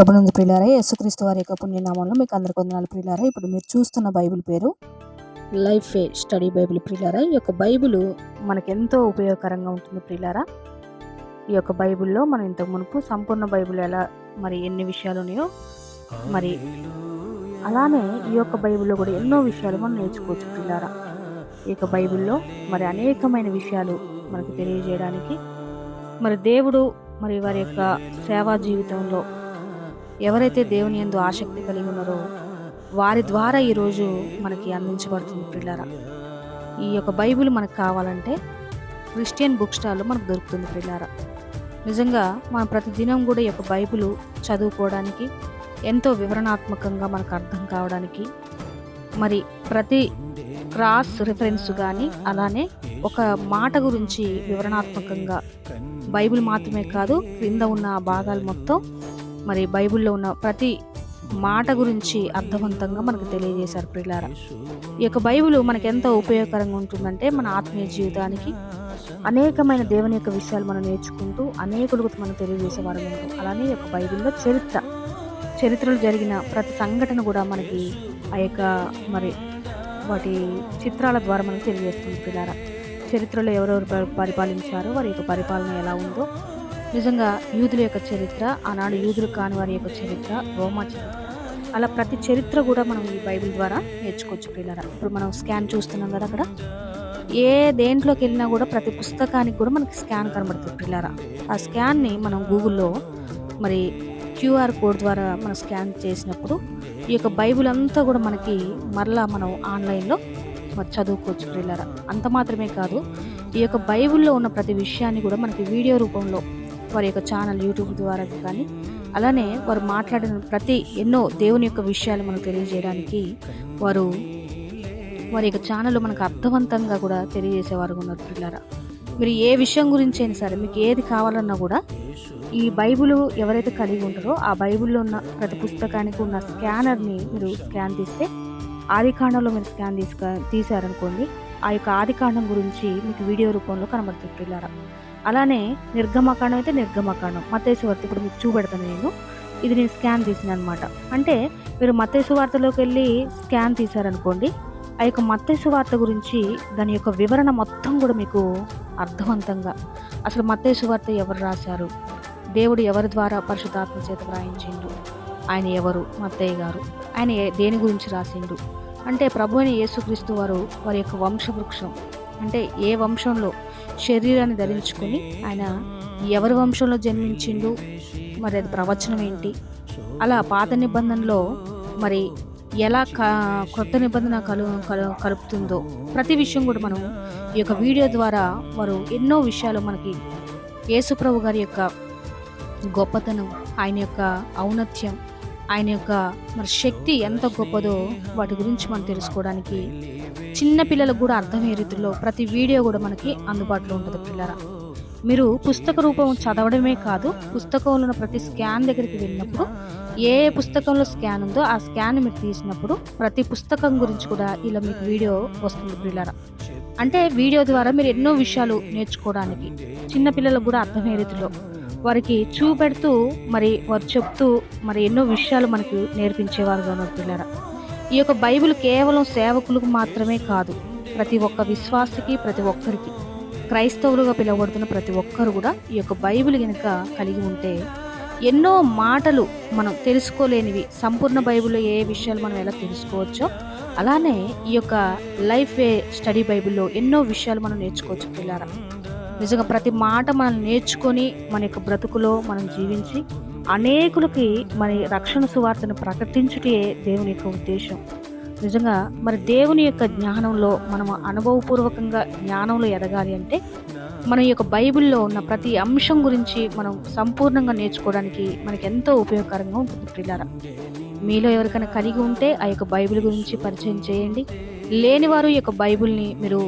ప్రభునందు ప్రియులారా యేసుక్రీస్తు వారి యొక్క పుణ్యనామంలో మీకు అందరికి వందనాలు ప్రియులారా. ఇప్పుడు మీరు చూస్తున్న బైబిల్ పేరు లైఫ్ ఫే స్టడీ బైబిల్ ప్రియులారా. ఈ యొక్క బైబిల్ మనకెంతో ఉపయోగకరంగా ఉంటుంది ప్రియులారా. ఈ యొక్క బైబిల్లో మనం ఇంతకు మునుపు సంపూర్ణ బైబిల్ ఎలా మరి ఎన్ని విషయాలు ఉన్నాయో మరి అలానే ఈ యొక్క బైబిల్లో కూడా ఎన్నో విషయాలు మనం నేర్చుకోవచ్చు ప్రియులారా. ఈ యొక్క బైబిల్లో మరి అనేకమైన విషయాలు మనకు తెలియజేయడానికి మరి దేవుడు మరి వారి యొక్క సేవా జీవితంలో ఎవరైతే దేవుని ఎందు ఆసక్తి కలిగి ఉన్నారో వారి ద్వారా ఈరోజు మనకి అందించబడుతుంది పిల్లరా ఈ యొక్క బైబిల్ మనకు కావాలంటే క్రిస్టియన్ బుక్ స్టాల్లో మనకు దొరుకుతుంది పిల్లారా నిజంగా మనం ప్రతిదినం కూడా ఈ యొక్క బైబిల్ చదువుకోవడానికి ఎంతో వివరణాత్మకంగా మనకు అర్థం కావడానికి మరి ప్రతి క్రాస్ రిఫరెన్స్ కానీ అలానే ఒక మాట గురించి వివరణాత్మకంగా బైబిల్ మాత్రమే కాదు క్రింద ఉన్న ఆ భాగాలు మొత్తం మరి బైబిల్లో ఉన్న ప్రతి మాట గురించి అర్థవంతంగా మనకు తెలియజేశారు ప్రిలార ఈ యొక్క బైబిల్ మనకి ఎంత ఉపయోగకరంగా ఉంటుందంటే మన ఆత్మీయ జీవితానికి అనేకమైన దేవుని యొక్క విషయాలు మనం నేర్చుకుంటూ అనేకులకు మనం తెలియజేసేవారు ఉంటాం. అలానే ఈ యొక్క బైబిల్లో చరిత్ర చరిత్రలో జరిగిన ప్రతి సంఘటన కూడా మనకి ఆ యొక్క మరి వాటి చిత్రాల ద్వారా మనకు తెలియజేస్తుంది పిల్లారా చరిత్రలో ఎవరెవరు పరి- పరిపాలించారో వారి యొక్క పరిపాలన ఎలా ఉందో నిజంగా యూదుల యొక్క చరిత్ర ఆనాడు యూదులు కాని వారి యొక్క చరిత్ర రోమా చరిత్ర. అలా ప్రతి చరిత్ర కూడా మనం ఈ బైబిల్ ద్వారా నేర్చుకోవచ్చు పిల్లరా ఇప్పుడు మనం స్కాన్ చూస్తున్నాం కదా అక్కడ. ఏ దేంట్లోకి వెళ్ళినా కూడా ప్రతి పుస్తకానికి కూడా మనకి స్కాన్ కనబడుతుంది పిల్లరా ఆ స్కాన్ని మనం గూగుల్లో మరి క్యూఆర్ కోడ్ ద్వారా మనం స్కాన్ చేసినప్పుడు ఈ యొక్క బైబిల్ అంతా కూడా మనకి మరలా మనం ఆన్లైన్లో చదువుకోవచ్చు పిల్లరా అంత మాత్రమే కాదు ఈ యొక్క బైబిల్లో ఉన్న ప్రతి విషయాన్ని కూడా మనకి వీడియో రూపంలో వారి యొక్క ఛానల్ యూట్యూబ్ ద్వారా కానీ అలానే వారు మాట్లాడిన ప్రతి ఎన్నో దేవుని యొక్క విషయాలు మనకు తెలియజేయడానికి వారు వారి యొక్క ఛానల్ మనకు అర్థవంతంగా కూడా తెలియజేసేవారు ఉన్నారు పిల్లరా. మీరు ఏ విషయం గురించి అయినా సరే మీకు ఏది కావాలన్నా కూడా ఈ బైబుల్ ఎవరైతే కలిగి ఉంటారో ఆ బైబిల్లో ఉన్న ప్రతి పుస్తకానికి ఉన్న స్కానర్ని మీరు స్కాన్ తీస్తే ఆది కాండంలో మీరు స్కాన్ తీసుక తీశారనుకోండి ఆ యొక్క ఆది కాండం గురించి మీకు వీడియో రూపంలో కనబడుతుంది పిల్లరా. అలానే నిర్గమకాండం అయితే నిర్గమకాండం. మత్తేసు ఇప్పుడు మీకు చూపెడతాను నేను. ఇది నేను స్కాన్ తీసిన అనమాట అంటే మీరు మత్తేసు వార్తలోకి వెళ్ళి స్కాన్ తీశారనుకోండి ఆ యొక్క మత్తేసు వార్త గురించి దాని యొక్క వివరణ మొత్తం కూడా మీకు అర్థవంతంగా. అసలు మత్తేసు వార్త ఎవరు రాశారు? దేవుడు ఎవరి ద్వారా పరిశుద్ధాత్మ చేత వ్రాయించిండు? ఆయన ఎవరు? మత్తయ్య గారు. ఆయన దేని గురించి రాసిండు? అంటే ప్రభు అయిన యేసుక్రీస్తు వారు వారి యొక్క వంశవృక్షం అంటే ఏ వంశంలో శరీరాన్ని ధరించుకొని ఆయన ఎవరి వంశంలో జన్మించిండు మరి అది ప్రవచనం ఏంటి? అలా పాత నిబంధనలో మరి ఎలా క కొత్త నిబంధన కలు కలు కలుపుతుందో ప్రతి విషయం కూడా మనం ఈ యొక్క వీడియో ద్వారా వారు ఎన్నో విషయాలు మనకి యేసుప్రభు గారి యొక్క గొప్పతనం ఆయన యొక్క ఔన్నత్యం ఆయన యొక్క మరి శక్తి ఎంత గొప్పదో వాటి గురించి మనం తెలుసుకోవడానికి చిన్న పిల్లలకు కూడా అర్థమయ్యే రీతిలో ప్రతి వీడియో కూడా మనకి అందుబాటులో ఉంటుంది పిల్లరా. మీరు పుస్తక రూపం చదవడమే కాదు పుస్తకంలో ఉన్న ప్రతి స్కాన్ దగ్గరికి వెళ్ళినప్పుడు ఏ పుస్తకంలో స్కాన్ ఉందో ఆ స్కాన్ మీరు తీసినప్పుడు ప్రతి పుస్తకం గురించి కూడా ఇలా మీకు వీడియో వస్తుంది పిల్లరా. అంటే వీడియో ద్వారా మీరు ఎన్నో విషయాలు నేర్చుకోవడానికి చిన్న పిల్లలకు కూడా అర్థమయ్యే రీతిలో వారికి చూపెడుతూ మరి వారు చెప్తూ మరి ఎన్నో విషయాలు మనకు నేర్పించేవారు ఉన్నారు పిల్లరా. ఈ యొక్క బైబిల్ కేవలం సేవకులకు మాత్రమే కాదు ప్రతి ఒక్క విశ్వాసకి ప్రతి ఒక్కరికి క్రైస్తవులుగా పిలువబడుతున్న ప్రతి ఒక్కరు కూడా ఈ యొక్క బైబిల్ కనుక కలిగి ఉంటే ఎన్నో మాటలు మనం తెలుసుకోలేనివి సంపూర్ణ బైబిల్లో ఏ విషయాలు మనం ఎలా తెలుసుకోవచ్చో అలానే ఈ యొక్క లైఫ్ వే స్టడీ బైబిల్లో ఎన్నో విషయాలు మనం నేర్చుకోవచ్చు పిల్లారా. నిజంగా ప్రతి మాట మనం నేర్చుకొని మన యొక్క బ్రతుకులో మనం జీవించి అనేకులకి మన రక్షణ సువార్తను ప్రకటించుటే దేవుని యొక్క ఉద్దేశం. నిజంగా మరి దేవుని యొక్క జ్ఞానంలో మనం అనుభవపూర్వకంగా జ్ఞానంలో ఎదగాలి అంటే మన యొక్క బైబిల్లో ఉన్న ప్రతి అంశం గురించి మనం సంపూర్ణంగా నేర్చుకోవడానికి మనకి ఎంతో ఉపయోగకరంగా ఉంటుంది పిల్లారా మీలో ఎవరికైనా కలిగి ఉంటే ఆ యొక్క బైబిల్ గురించి పరిచయం చేయండి. లేనివారు ఈ యొక్క బైబిల్ని మీరు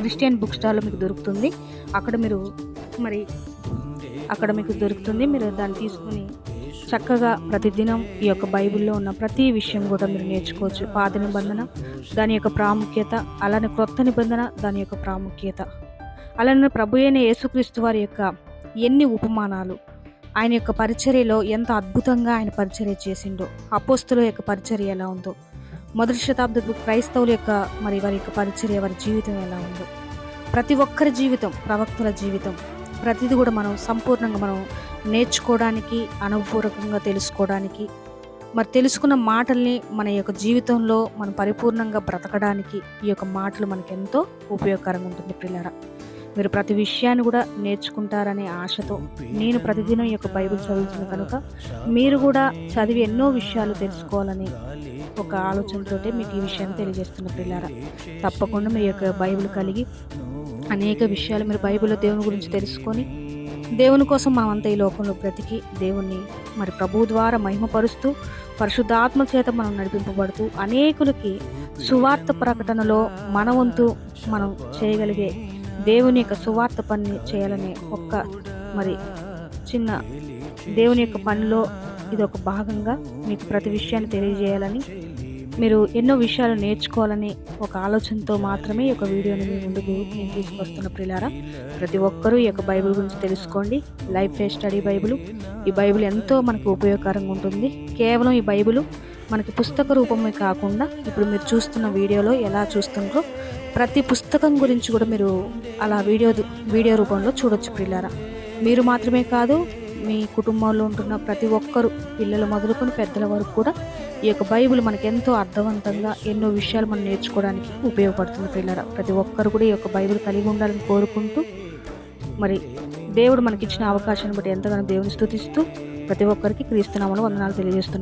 క్రిస్టియన్ బుక్ స్టాల్లో మీకు దొరుకుతుంది. అక్కడ మీరు మరి అక్కడ మీకు దొరుకుతుంది. మీరు దాన్ని తీసుకుని చక్కగా ప్రతిదినం ఈ యొక్క బైబిల్లో ఉన్న ప్రతి విషయం కూడా మీరు నేర్చుకోవచ్చు. పాత నిబంధన దాని యొక్క ప్రాముఖ్యత అలానే క్రొత్త నిబంధన దాని యొక్క ప్రాముఖ్యత. అలానే ప్రభు అయిన యేసుక్రీస్తు వారి యొక్క ఎన్ని ఉపమానాలు. ఆయన యొక్క పరిచర్యలో ఎంత అద్భుతంగా ఆయన పరిచర్య చేసిండో అపోస్తుల యొక్క పరిచర్య ఎలా ఉందో. మొదటి శతాబ్దపు క్రైస్తవుల యొక్క మరి వారి యొక్క పరిచర్య వారి జీవితం ఎలా ఉందో. ప్రతి ఒక్కరి జీవితం ప్రవక్తల జీవితం ప్రతిదీ కూడా మనం సంపూర్ణంగా మనం నేర్చుకోవడానికి అనుభవపూర్వకంగా తెలుసుకోవడానికి మరి తెలుసుకున్న మాటల్ని మన యొక్క జీవితంలో మనం పరిపూర్ణంగా బ్రతకడానికి ఈ యొక్క మాటలు మనకి ఎంతో ఉపయోగకరంగా ఉంటుంది పిల్లరా మీరు ప్రతి విషయాన్ని కూడా నేర్చుకుంటారనే ఆశతో నేను ప్రతిదినం ఈ యొక్క బైబిల్ చదువుతుంది కనుక మీరు కూడా చదివి ఎన్నో విషయాలు తెలుసుకోవాలని ఒక ఆలోచనతో మీకు ఈ విషయాన్ని తెలియజేస్తున్న పిల్లారా. తప్పకుండా మీ యొక్క బైబిల్ కలిగి అనేక విషయాలు మీరు బైబిల్లో దేవుని గురించి తెలుసుకొని దేవుని కోసం మనమంతా ఈ లోకంలో బ్రతికి దేవుణ్ణి మరి ప్రభు ద్వారా మహిమపరుస్తూ పరిశుద్ధాత్మ చేత మనం నడిపింపబడుతూ అనేకులకి సువార్త ప్రకటనలో మన వంతు మనం చేయగలిగే దేవుని యొక్క సువార్త పని చేయాలనే ఒక్క మరి చిన్న దేవుని యొక్క పనిలో ఇది ఒక భాగంగా మీకు ప్రతి విషయాన్ని తెలియజేయాలని మీరు ఎన్నో విషయాలు నేర్చుకోవాలని ఒక ఆలోచనతో మాత్రమే ఈ యొక్క వీడియోని మీ ముందుకు నేను తీసుకొస్తున్న ప్రిలారా. ప్రతి ఒక్కరూ ఈ యొక్క బైబిల్ గురించి తెలుసుకోండి. Life Study Bible. ఈ బైబిల్ ఎంతో మనకు ఉపయోగకరంగా ఉంటుంది. కేవలం ఈ బైబిల్ మనకి పుస్తక రూపమే కాకుండా ఇప్పుడు మీరు చూస్తున్న వీడియోలో ఎలా చూస్తుండ్రో ప్రతి పుస్తకం గురించి కూడా మీరు అలా వీడియో వీడియో రూపంలో చూడొచ్చు పిల్లారా మీరు మాత్రమే కాదు మీ కుటుంబంలో ఉంటున్న ప్రతి ఒక్కరు పిల్లలు మొదలుకొని పెద్దల వరకు కూడా ఈ యొక్క బైబిల్ మనకి ఎంతో అర్థవంతంగా ఎన్నో విషయాలు మనం నేర్చుకోవడానికి ఉపయోగపడుతుంది పిల్లరా ప్రతి ఒక్కరు కూడా ఈ యొక్క బైబిల్ కలిగి ఉండాలని కోరుకుంటూ మరి దేవుడు మనకిచ్చిన అవకాశాన్ని బట్టి ఎంతగానో దేవుని స్థుతిస్తూ ప్రతి ఒక్కరికి క్రీస్తునామలు వందనాలు తెలియజేస్తున్నాను